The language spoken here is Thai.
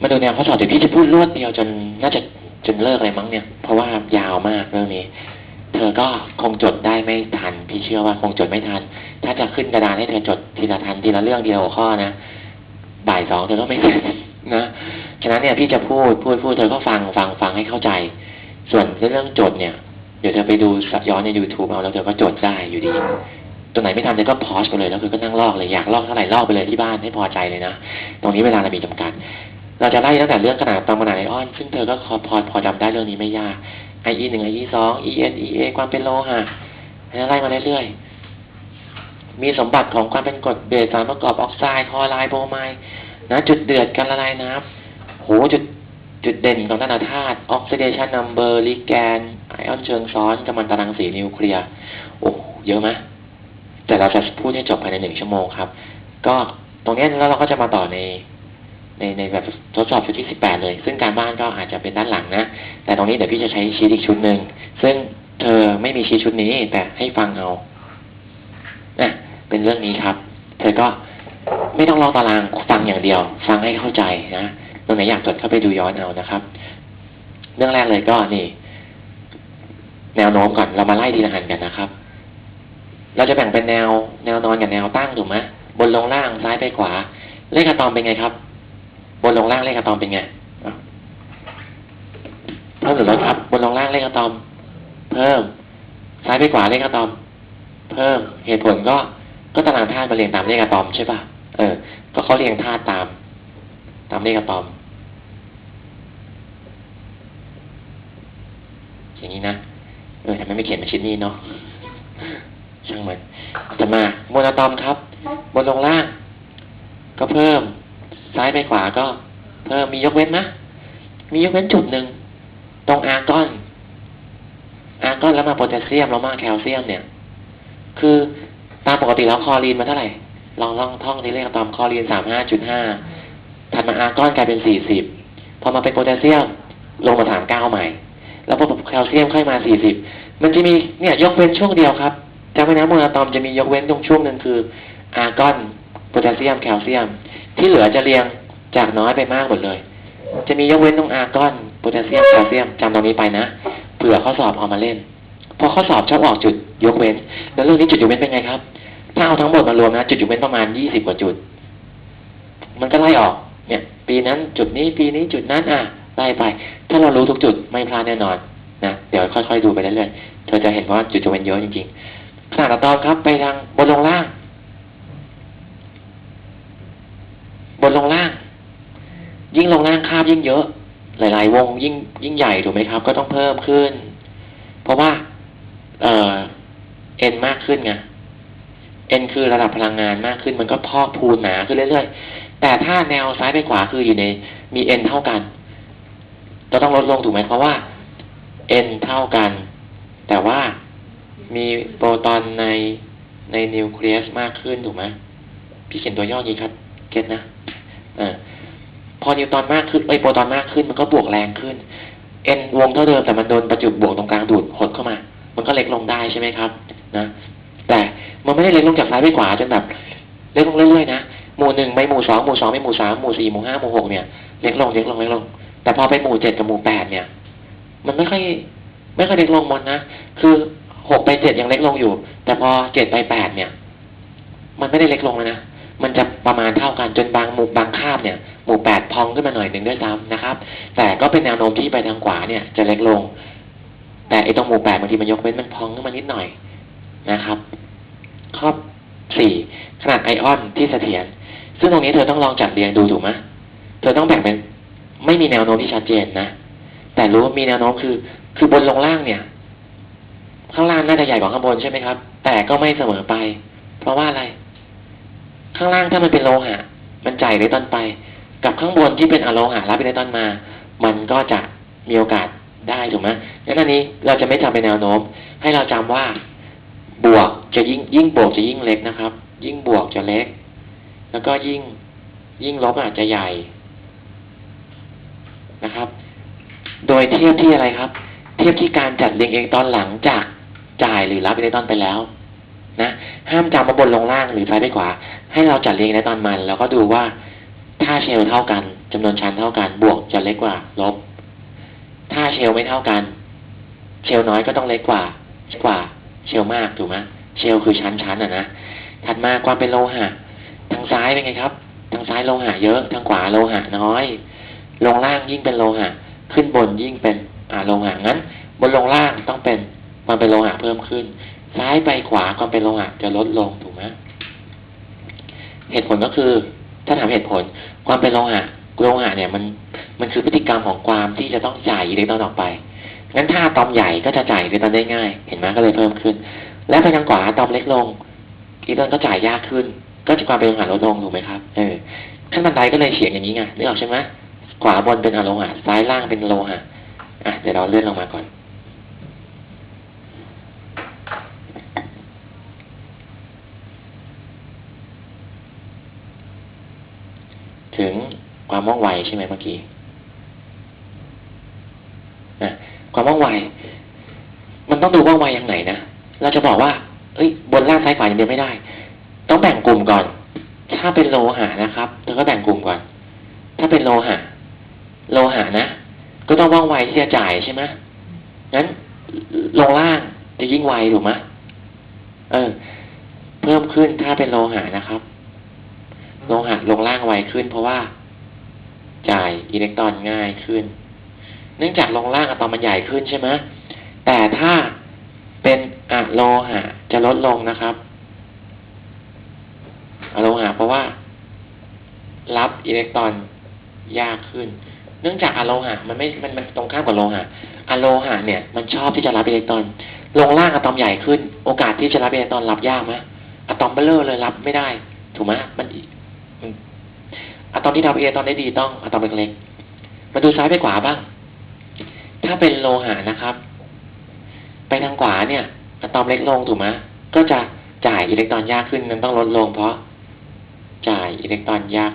มาดูแนวข้อสอบเดี๋ยวพี่จะพูดรวดเดียวจนน่าจะจนเลิกเลยมั้งเนี่ย เพราะว่ายาวมากเรื่องนี้ เธอก็คงจดได้ไม่ทัน พี่เชื่อว่าคงจดไม่ทัน ถ้าจะขึ้นกระดานให้เธอจดทีละทันทีละเรื่องทีละข้อนะบ่ายสองเธอก็ไม่เสร็จนะฉะนั้นเนี่ยพี่จะพูดพูดพูดเธอก็ฟังฟังฟังให้เข้าใจ ส่วนเรื่องจดเนี่ย เดี๋ยวเธอไปดูย้อนใน YouTube เอาแล้วเธอก็จดได้อยู่ดีตรงไหนไม่ทันเธอก็พอสไปเลยแล้วเธอก็นั่งลอกเลยอยากลอกเท่าไหร่ลอกไปเลยที่บ้านให้พอใจเลยนะตรงนี้เวลาเรามีจำกัด เราจะไล่ตั้งแต่เรื่องขนาดตอนขนาดไอออน ซึ่งเธอก็พอพอพอจำได้เรื่องนี้ไม่ยาก IE หนึ่ง IE สอง EN EA ความเป็นโลหะแล้ไล่มาเรื่อยๆ มีสมบัติของความเป็นกรดเบสสารประกอบออกไซด์คอไรด์โบรไมด์นะจุดเดือดการละลายน้ำโหจุดจุดเด่นของธาตุธาตุออกซิเดชันนัมเบอร์ลิแกนไอออนเชิงซ้อนกัมมันตรังสีนิวเคลียร์โอ้เยอะไหมแต่เราจะพูดให้จบภายในหนึ่งชั่วโมงครับ ก็ตรงนี้แล้วเราก็จะมาต่อใน ในในแบบทดสอบชุดที่สิบแปดเลย ซึ่งการบ้านก็อาจจะเป็นด้านหลังนะ แต่ตรงนี้เดี๋ยวพี่จะใช้ชีทอีกชุดหนึ่ง ซึ่งเธอไม่มีชีทชุดนี้ แต่ให้ฟังเอานะเป็นเรื่องนี้ครับ เธอก็ไม่ต้องลอกตารางฟังอย่างเดียว ฟังให้เข้าใจนะตรงไหนอยากจดเข้าไปดูย้อนเอานะครับ เรื่องแรกเลยก็นี่ แนวโน้มก่อนเรามาไล่ทีละหันกันนะครับ เราจะแบ่งเป็นแนวแนวนอนกับแนวตั้งถูกไหมบนลงล่างซ้ายไปขวา เลขอะตอมเป็นไงครับ บนลงล่างเลขอะตอมเป็นไงเพิ่มหรือลดครับ บนลงล่างเลขอะตอม เพิ่ม ซ้ายไปขวาเลขอะตอม เพิ่ม เหตุผลก็ ก็ตารางธาตุมาเรียงตามเลขอะตอมใช่ป่ะ เออ ก็เขาเรียงธาตุตาม ตามเลขอะตอม อย่างนี้นะ เออทำไมไม่เขียนมาชิ้นนี้เนาะ ช่างมันจะมา โมโนอะตอมครับ บนลงล่าง ก็เพิ่ม ซ้ายไปขวาก็เพิ่มมียกเว้นนะมียกเว้นจุดหนึ่งตรงอาร์กอน อาร์กอนแล้วมาโพแทสเซียมแล้วมาแคลเซียมเนี่ย คือตามปกติแล้วคอรีนมาเท่าไหร่ ลองลองท่องที่เลขอะตอมคอรีนสามห้าจุดห้าถัดมาอาร์กอนกลายเป็นสี่สิบพอมาเป็นโพแทสเซียมลงมาถามเก้าใหม่ แล้วพอแคลเซียมค่อยมาสี่สิบมันจะมีเนี่ยยกเว้นช่วงเดียวครับจำไว้นะโมนอะตอมจะมียกเว้นตรงช่วงหนึ่งคืออาร์กอนโพแทสเซียมแคลเซียม ที่เหลือจะเรียงจากน้อยไปมากหมดเลย จะมียกเว้นตรงอาร์กอนโพแทสเซียมแคลเซียมจำตรงนี้ไปนะเผื่อข้อสอบเอามาเล่นพอข้อสอบชอบออกจุดยกเว้น แล้วเรื่องนี้จุดยกเว้นเป็นไงครับ ถ้าเอาทั้งหมดมารวมนะจุดยกเว้นประมาณยี่สิบกว่าจุด มันก็ไล่ออก เนี่ย ปีนั้นจุดนี้ปีนี้จุดนั้นอะไล่ไป ถ้าเรารู้ทุกจุดไม่พลาดแน่นอนนะเดี๋ยวค่อยๆดูไปเรื่อยๆเธอจะเห็นว่าจุดยกเว้นเยอะจริงๆขนาดอะตอครับไปทางบนลงล่าง บนลงล่าง ยิ่งลงล่างคาบยิ่งเยอะ หลาย ๆ วงยิ่งยิ่งใหญ่ถูกไหมครับ ก็ต้องเพิ่มขึ้น เพราะว่า เอ่อเอ็นมากขึ้นไงเอ็นคือระดับพลังงานมากขึ้น มันก็พอกพูนหนาขึ้นเรื่อยๆ แต่ถ้าแนวซ้ายไปขวาคืออยู่ใน มีเอ็นเท่ากันจะต้องลดลงถูกไหมเพราะว่าเอ็นเท่ากัน แต่ว่ามีโปรตอนในในนิวเคลียสมากขึ้นถูกไหมพี่เขียนตัวย่อนี้ครับ เก็ตนะอพอนิวตอนมากขึ้นไอโปรตอนมากขึ้นมันก็บวกแรงขึ้นเอ็นวงเท่าเดิมแต่มันโดนประจุบวกตรงกลางดูดหดเข้ามา มันก็เล็กลงได้ใช่ไหมครับ นะ แต่มันไม่ได้เล็กลงจากซ้ายไปขวาจนแบบเล็กลงเรื่อยๆนะหมู่หนึ่งไม่หมู่สองหมู่สองไม่หมู่สามหมู่สี่หมู่ห้าหมู่หกเนี่ยเล็กลงเล็กลงเล็กลง แต่พอไปหมู่เจ็ดกับหมู่แปดเนี่ย มันไม่ค่อยไม่ค่อยเล็กลงหมดนะคือหกไปเจ็ดยังเล็กลงอยู่ แต่พอเจ็ดไปแปดเนี่ย มันไม่ได้เล็กลงเลยนะ มันจะประมาณเท่ากันจนบางหมู่บางคาบเนี่ยหมู่แปดพองขึ้นมาหน่อยหนึ่งด้วยซ้ำนะครับ แต่ก็เป็นแนวโน้มที่ไปทางขวาเนี่ยจะเล็กลง แต่ไอ้ตรงหมู่แปดบางทีมันยกเว้นมันพองขึ้นมานิดหน่อยนะครับ ข้อสี่ขนาดไอออนที่เสถียรซึ่งตรงนี้เธอต้องลองจัดเรียงดูถูกไหมเธอต้องแบ่งเป็นไม่มีแนวโน้มที่ชัดเจนนะ แต่รู้ว่ามีแนวโน้มคือ คือบนลงล่างเนี่ย ข้างล่างน่าจะใหญ่กว่าข้างบนใช่ไหมครับ แต่ก็ไม่เสมอไป เพราะว่าอะไร ข้างล่างถ้ามันเป็นโลหะ มันจ่ายเลยต้นไป กับข้างบนที่เป็นอะโลหะรับไปในต้นมา มันก็จะมีโอกาสได้ถูกไหมงั้นอันนี้เราจะไม่จำเป็นแนวโน้ม ให้เราจำว่า บวกจะยิ่งยิ่งบวกจะยิ่งเล็กนะครับ ยิ่งบวกจะเล็ก แล้วก็ยิ่งยิ่งลบอาจจะใหญ่นะครับ โดยเทียบที่อะไรครับ เทียบที่การจัดเรียงเองตอนหลังจากจ่ายหรือรับอิเล็กตรอนไปแล้ว นะห้ามจำมาบนลงล่างหรือซ้ายไปขวา ให้เราจัดเรียงอิเล็กตอนมัน แล้วก็ดูว่าถ้าเชลเท่ากันจำนวนชั้นเท่ากัน บวกจะเล็กกว่า ลบ ถ้าเชลไม่เท่ากัน เชลน้อยก็ต้องเล็กกว่า กว่า เชลมากถูกไหมเชลคือชั้นชั้นอะนะถัดมาความเป็นโลหะ ทางซ้ายเป็นไงครับ ทางซ้ายโลหะเยอะ ทางขวาโลหะน้อย ลงล่างยิ่งเป็นโลหะ ขึ้นบนยิ่งเป็นอ่าโลหะงั้น บนลงล่างต้องเป็นความเป็นโลหะเพิ่มขึ้น ซ้ายไปขวาความเป็นโลหะจะลดลงถูกไหมเหตุผลก็คือ ถ้าถามเหตุผล ความเป็นโลหะโลหะเนี่ยมันมันคือพฤติกรรมของความที่จะต้องจ่ายอิเล็กตรอนออกไปงั้นถ้าอะตอมใหญ่ก็จะจ่ายอิเล็กตรอนได้ง่าย เห็นไหมก็เลยเพิ่มขึ้น และไปทางขวาอะตอมเล็กลงอิเล็กตรอนก็จ่ายยากขึ้น ก็จะความเป็นโลหะลดลงถูกไหมครับเออขั้นบันไดก็เลยเฉียงอย่างนี้ไงนึกออกใช่ไหมขวาบนเป็นอโลหะซ้ายล่างเป็นโลหะอะเดี๋ยวเราเลื่อนลงมาก่อน ถึงความว่องไวใช่ไหมเมื่อกี้นะความว่องไว มันต้องดูว่องไวอย่างไหนนะ เราจะบอกว่า เอ้ย บนล่างซ้ายขวาอย่างเดียวไม่ได้ ต้องแบ่งกลุ่มก่อน ถ้าเป็นโลหะนะครับเธอก็แบ่งกลุ่มก่อน ถ้าเป็นโลหะ โลหะนะ ก็ต้องว่องไวที่จะจ่ายใช่ไหมงั้นลงล่างจะยิ่งไวถูกไหมเออ เพิ่มขึ้นถ้าเป็นโลหะนะครับ โลหะลงล่างไวขึ้น เพราะว่า จ่ายอิเล็กตรอนง่ายขึ้น เนื่องจากลงล่างอะตอมมันใหญ่ขึ้นใช่ไหมแต่ถ้าเป็นอะโลหะจะลดลงนะครับอะโลหะเพราะว่า รับอิเล็กตรอนยากขึ้น เนื่องจากอะโลหะ มันไม่ มันมันตรงข้ามกับโลหะอะโลหะเนี่ย มันชอบที่จะรับอิเล็กตรอนลงล่างอะตอมใหญ่ขึ้น โอกาสที่จะรับอิเล็กตรอนรับยากไหมอะตอมเบลเลอร์เลยรับไม่ได้ ถูกไหมมันมัน อะตอมที่รับอิเลตอนได้ดีต้องอะตอมเล็กๆ มาดูซ้ายไปขวาบ้าง ถ้าเป็นโลหะนะครับ ไปทางขวาเนี่ยอะตอมเล็กลงถูกไหมก็จะจ่ายอิเล็กตรอนยากขึ้นนั้นต้องลดลงเพราะจ่ายอิเล็กตรอนยาก